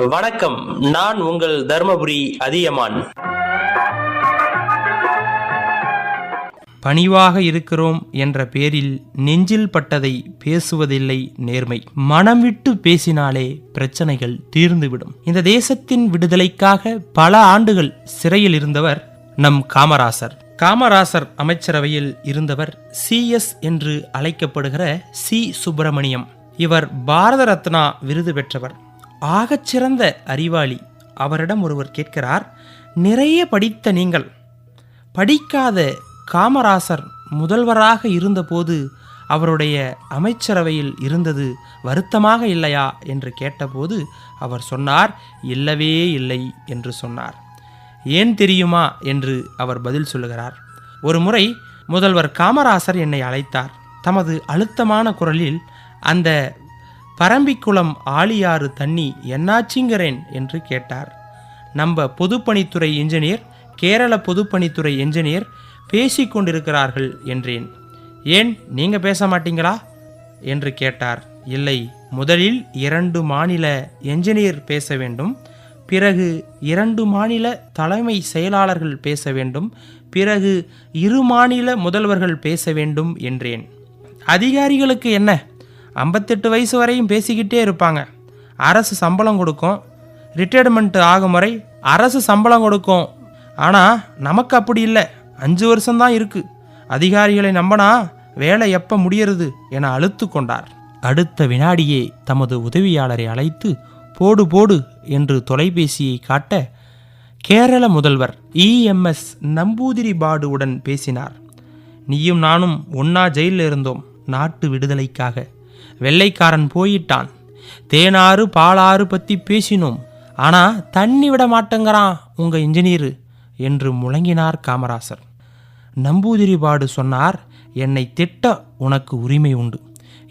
வணக்கம். நான் உங்கள் தர்மபுரி அதியமான். பணிவாக இருக்கிறோம் என்ற பேரில் நெஞ்சில் பட்டதை பேசுவதில்லை நேர்மை. மனம் விட்டு பேசினாலே பிரச்சனைகள் தீர்ந்துவிடும். இந்த தேசத்தின் விடுதலைக்காக பல ஆண்டுகள் சிறையில் இருந்தவர் நம் காமராசர். காமராசர் அமைச்சரவையில் இருந்தவர் சி எஸ் என்று அழைக்கப்படுகிற சி சுப்பிரமணியம். இவர் பாரத ரத்னா விருது பெற்றவர். ஆகச்சிறந்த அறிவாளி. அவரிடம் ஒருவர் கேட்கிறார் நிறைய படித்த நீங்கள் படிக்காத காமராசர் முதல்வராக இருந்தபோது அவருடைய அமைச்சரவையில் இருந்தது வருத்தமாக இல்லையா? என்று கேட்டபோது அவர் சொன்னார் இல்லவே இல்லை என்று சொன்னார். ஏன் தெரியுமா? என்று அவர் பதில் சொல்லுகிறார். ஒரு முறை முதல்வர் காமராசர் என்னை அழைத்தார். தமது அழுத்தமான குரலில் அந்த பரம்பிக்குளம் ஆழியாறு தண்ணி என்னாச்சுங்கிறேன் என்று கேட்டார். நம்ம பொதுப்பணித்துறை இன்ஜினியர் கேரள பொதுப்பணித்துறை இன்ஜினியர் பேசிக் கொண்டிருக்கிறார்கள் என்றேன். ஏன் நீங்க பேச மாட்டீங்களா? என்று கேட்டார். இல்லை முதலில் இரண்டு மாநில என்ஜினியர் பேச வேண்டும் பிறகு இரண்டு மாநில தலைமை செயலாளர்கள் பேச வேண்டும் பிறகு இரு மாநில முதல்வர்கள் பேச வேண்டும் என்றேன். அதிகாரிகளுக்கு என்ன? ஐம்பத்தெட்டு வயசு வரையும் பேசிக்கிட்டே இருப்பாங்க. அரசு சம்பளம் கொடுக்கும். ரிட்டையர்மெண்ட் ஆகும் வரை அரசு சம்பளம் கொடுக்கும். ஆனால் நமக்கு அப்படி இல்லை. அஞ்சு வருஷம்தான் இருக்குது அதிகாரிகளை நம்பினா வேலை எப்போ முடியறது என அழுத்து கொண்டார். அடுத்த வினாடியே தமது உதவியாளரை அழைத்து போடு போடு என்று தொலைபேசியை காட்ட கேரள முதல்வர் இஎம்எஸ் நம்பூதிரி பாடுவுடன் பேசினார். நீயும் நானும் ஒன்னா ஜெயிலில் இருந்தோம். நாட்டு விடுதலைக்காக. வெள்ளைக்காரன் போயிட்டான். தேனாறு பாலாறு பற்றி பேசினோம். ஆனால் தண்ணி விட மாட்டேங்கிறான் உங்கள் இன்ஜினியரு என்று முழங்கினார் காமராசர். நம்பூதிரிபாடு சொன்னார் என்னை திட்ட உனக்கு உரிமை உண்டு.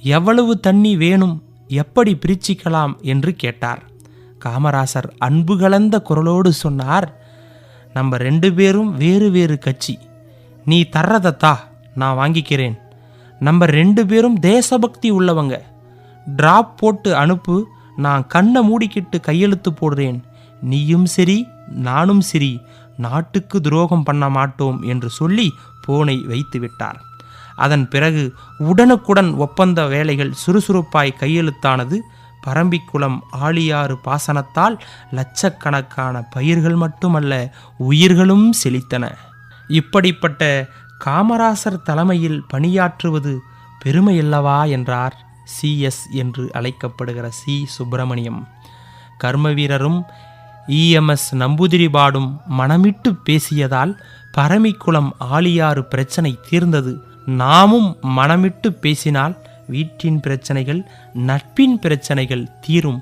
எவ்வளவு தண்ணி வேணும் எப்படி பிரிச்சிக்கலாம்? என்று கேட்டார். காமராசர் அன்பு கலந்த குரலோடு சொன்னார் நம்ம ரெண்டு பேரும் வேறு வேறு கட்சி. நீ தர்றதத்தா நான் வாங்கிக்கிறேன். நம்ம ரெண்டு பேரும் தேசபக்தி உள்ளவங்க. ட்ராப் போட்டு அனுப்பு நான் கண்ணை மூடிக்கிட்டு கையெழுத்து போடுறேன். நீயும் சரி நானும் சரி நாட்டுக்கு துரோகம் பண்ண மாட்டோம் என்று சொல்லி போனை வைத்து விட்டார். அதன் பிறகு உடனுக்குடன் ஒப்பந்த வேலைகள் சுறுசுறுப்பாய் கையெழுத்தானது. பரம்பிக்குளம் ஆழியாறு பாசனத்தால் லட்சக்கணக்கான பயிர்கள் மட்டுமல்ல உயிர்களும் செழித்தன. இப்படிப்பட்ட காமராசர் தலைமையில் பணியாற்றுவது பெருமையல்லவா என்றார். சிஎஸ் என்று அழைக்கப்படுகிற சி. சுப்பிரமணியம். கர்மவீரரும் இஎம்எஸ் நம்பூதிரிபாடும் மனமிட்டு பேசியதால் பரமிக்குளம் ஆழியாறு பிரச்சனை தீர்ந்தது. நாமும் மனமிட்டு பேசினால் வீட்டின் பிரச்சனைகள் நட்பின் பிரச்சனைகள் தீரும்.